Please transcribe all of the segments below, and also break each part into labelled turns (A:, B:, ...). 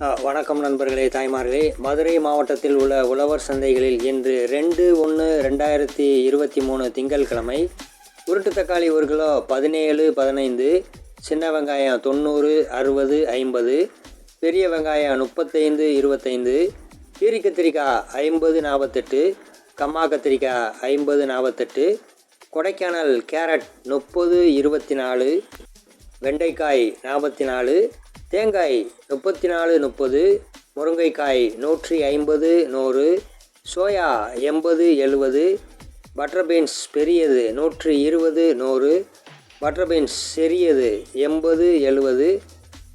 A: வணக்கம் நண்பர்களே தாய்மார்களே. மதுரை மாவட்டத்தில் உள்ள உழவர் சந்தைகளில் இன்று ரெண்டு ஒன்று ரெண்டாயிரத்தி இருபத்தி மூணு திங்கட்கிழமை உருட்டு தக்காளி ஒரு கிலோ பதினேழு பதினைந்து சின்ன வெங்காயம் தொண்ணூறு அறுபது ஐம்பது பெரிய வெங்காயம் முப்பத்தைந்து இருபத்தைந்து கீரி கத்திரிக்காய் ஐம்பது நாற்பத்தெட்டு கம்மா கத்திரிக்காய் ஐம்பது நாற்பத்தெட்டு கொடைக்கானல் கேரட் முப்பது இருபத்தி நாலு வெண்டைக்காய் நாற்பத்தி நாலு தேங்காய் முப்பத்தி நாலு முப்பது முருங்கைக்காய் நூற்றி ஐம்பது நூறு சோயா எண்பது எழுபது பட்டர் பீன்ஸ் பெரியது நூற்றி இருபது நூறு பட்டர் பீன்ஸ் சிறியது எண்பது எழுபது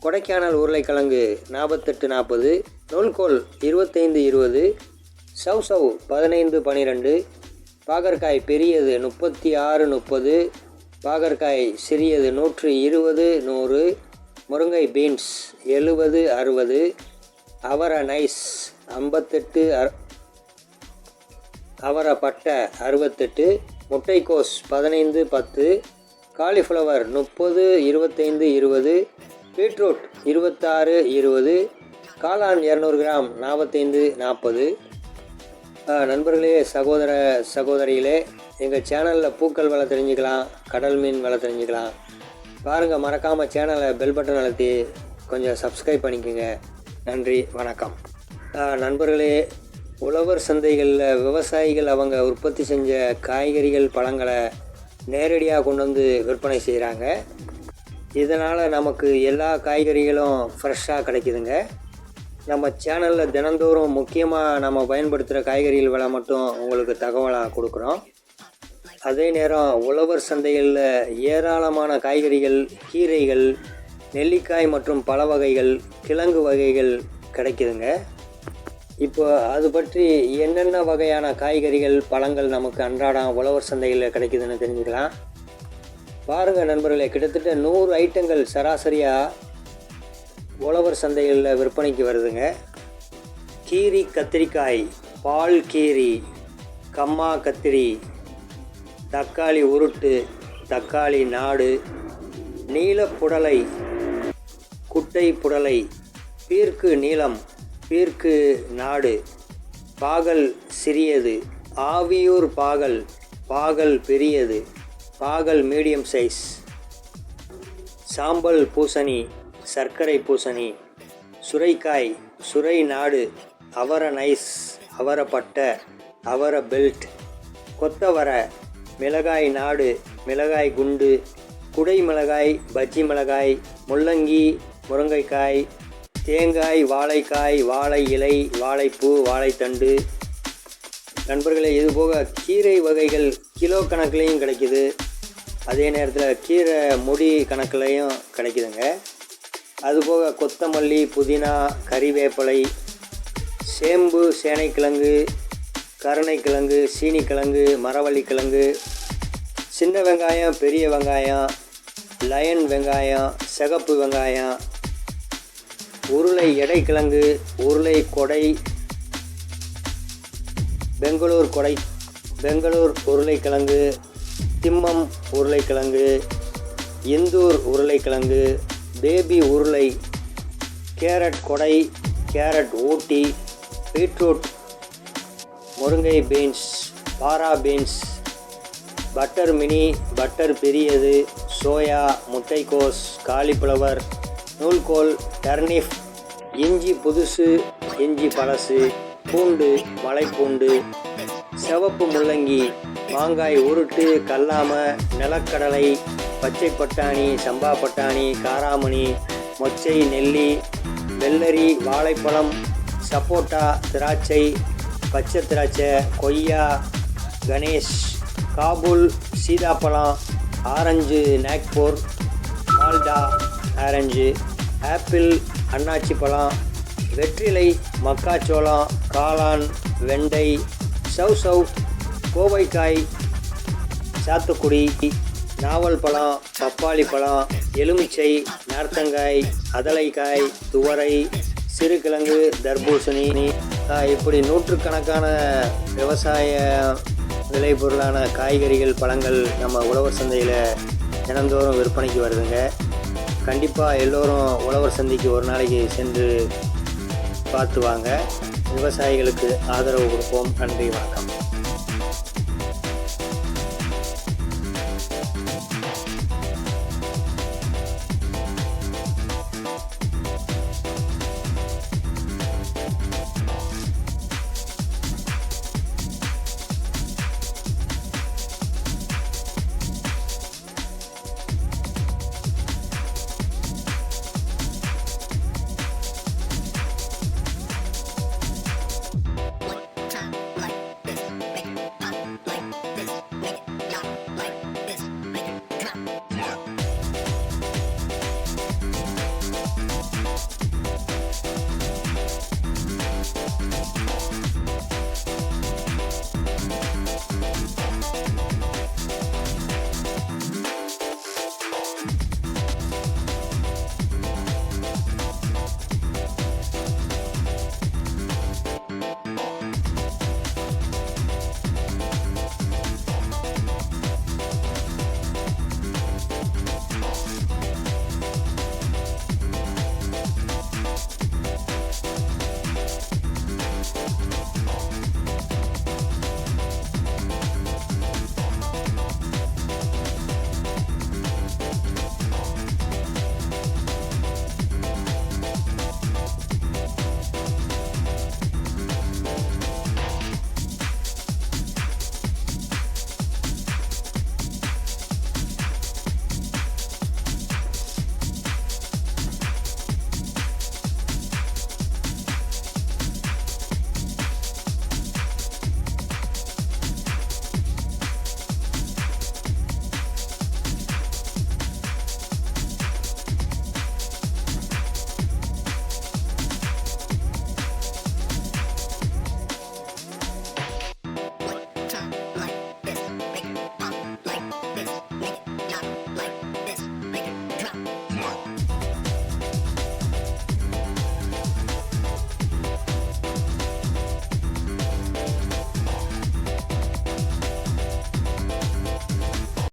A: கொடைக்கானல் உருளைக்கிழங்கு நாற்பத்தெட்டு நாற்பது நூல்கோல் இருபத்தைந்து இருபது சவ் சவ் பதினைந்து பன்னிரெண்டு பாகற்காய் பெரியது முப்பத்தி ஆறு முப்பது பாகற்காய் சிறியது நூற்று இருபது நூறு முருங்கை பீன்ஸ் எழுபது அறுபது அவரை நைஸ் ஐம்பத்தெட்டு அர் அவரை பட்டை அறுபத்தெட்டு. முட்டைக்கோஸ் பதினைந்து பத்து. காலிஃப்ளவர் முப்பது இருபத்தைந்து இருபது. பீட்ரூட் இருபத்தாறு இருபது. காளான் இரநூறு கிராம் நாற்பத்தைந்து நாற்பது நண்பர்களே சகோதர சகோதரிகளே எங்கள் சேனலில் பூக்கள் விலை தெரிஞ்சுக்கலாம் கடல் மீன் விலை தெரிஞ்சுக்கலாம். பாருங்கள் மறக்காமல் சேனலை பெல் பட்டன் அழுத்தி கொஞ்சம் சப்ஸ்கிரைப் பண்ணிக்கோங்க. நன்றி வணக்கம். நண்பர்களே உழவர் சந்தைகளில் விவசாயிகள் அவங்க உற்பத்தி செஞ்ச காய்கறிகள் பழங்களை நேரடியாக கொண்டு வந்து விற்பனை செய்கிறாங்க இதனால் நமக்கு எல்லா காய்கறிகளும் ஃப்ரெஷ்ஷாக கிடைக்குதுங்க. நம்ம சேனலில் தினந்தோறும் முக்கியமாக நம்ம பயன்படுத்துகிற காய்கறிகள் விலை மட்டும் உங்களுக்கு தகவலாக கொடுக்குறோம். அதே நேரம் உழவர் சந்தைகளில் ஏராளமான காய்கறிகள் கீரைகள் நெல்லிக்காய் மற்றும் பல வகைகள் கிழங்கு வகைகள் கிடைக்குதுங்க. இப்போ அது பற்றி என்னென்ன வகையான காய்கறிகள் பழங்கள் நமக்கு அன்றாடம் உழவர் சந்தையில் கிடைக்குதுன்னு தெரிஞ்சுக்கலாம். பாருங்கள் நண்பர்களே கிட்டத்தட்ட நூறு ஐட்டங்கள் சராசரியாக உழவர் சந்தைகளில் விற்பனைக்கு வருதுங்க. கீரி கத்திரிக்காய் பால் கீரி கம்மா கத்திரி தக்காளி உருட்டு தக்காளி நாடு நீலப்புடலை குட்டை புடலை பீர்க்கு நீளம் பீர்க்கு நாடு பாகல் சிறியது ஆவியூர் பாகல் பாகல் பெரியது பாகல் மீடியம் சைஸ் சாம்பல் பூசணி சர்க்கரை பூசணி சுரைக்காய் சுரை நாடு அவர நைஸ் அவர பட்டை அவர பெல்ட் கொத்தவரை மிளகாய் நாடு மிளகாய் குண்டு குடை மிளகாய் பஜ்ஜி மிளகாய் முள்ளங்கி முருங்கைக்காய் தேங்காய் வாழைக்காய் வாழை இலை வாழைப்பூ வாழைத்தண்டு. நண்பர்களே இதுபோக கீரை வகைகள் கிலோ கணக்குலேயும் கிடைக்கிது. அதே நேரத்தில் கீரை முடி கணக்குலையும் கிடைக்குதுங்க. அதுபோக கொத்தமல்லி புதினா கறிவேப்பிலை சேம்பு சேனைக்கிழங்கு கருணைக்கிழங்கு சீனிக்கிழங்கு மரவள்ளிக்கிழங்கு சின்ன வெங்காயம் பெரிய வெங்காயம் லயன் வெங்காயம் சிகப்பு வெங்காயம் உருளை எடைக்கிழங்கு உருளை கொடை பெங்களூர் கொடை பெங்களூர் உருளைக்கிழங்கு திம்மம் உருளைக்கிழங்கு இந்தூர் உருளைக்கிழங்கு பேபி உருளை carrot Kodai carrot Ooty beetroot முருங்கை பீன்ஸ் பாரா பீன்ஸ் பட்டர் மினி பட்டர் பெரியது சோயா முட்டைக்கோஸ் காலிஃப்ளவர் நூல்கோல் டர்னிஃப் இஞ்சி புதுசு இஞ்சி பழசு பூண்டு மலைப்பூண்டு சிவப்பு முள்ளங்கி மாங்காய் உருட்டு கல்லாம நிலக்கடலை பச்சை பட்டாணி சம்பா பட்டாணி காராமணி மொச்சை நெல்லி வெள்ளரி வாழைப்பழம் சப்போட்டா திராட்சை பச்சை திராட்சை கொய்யா Ganesh Kabul சீதாப்பழம் orange Nagpur Malta orange apple அன்னாச்சி பழம் வெற்றிலை மக்காச்சோளம் காளான் வெண்டை சவ் சவ் கோவைக்காய் சாத்துக்குடி நாவல் பழம் பப்பாளி பழம் எலுமிச்சை நார்த்தங்காய் அதலைக்காய் துவரை சிறுகிழங்கு தர்பூசணி இப்படி நூற்றுக்கணக்கான விவசாய விளைபொருளான காய்கறிகள் பழங்கள் நம்ம உழவர் சந்தையில் தினந்தோறும் விற்பனைக்கு வருதுங்க. கண்டிப்பாக எல்லோரும் உழவர் சந்தைக்கு ஒரு நாளைக்கு சென்று பார்த்து வாங்க. விவசாயிகளுக்கு ஆதரவு கொடுப்போம். நன்றி வணக்கம்.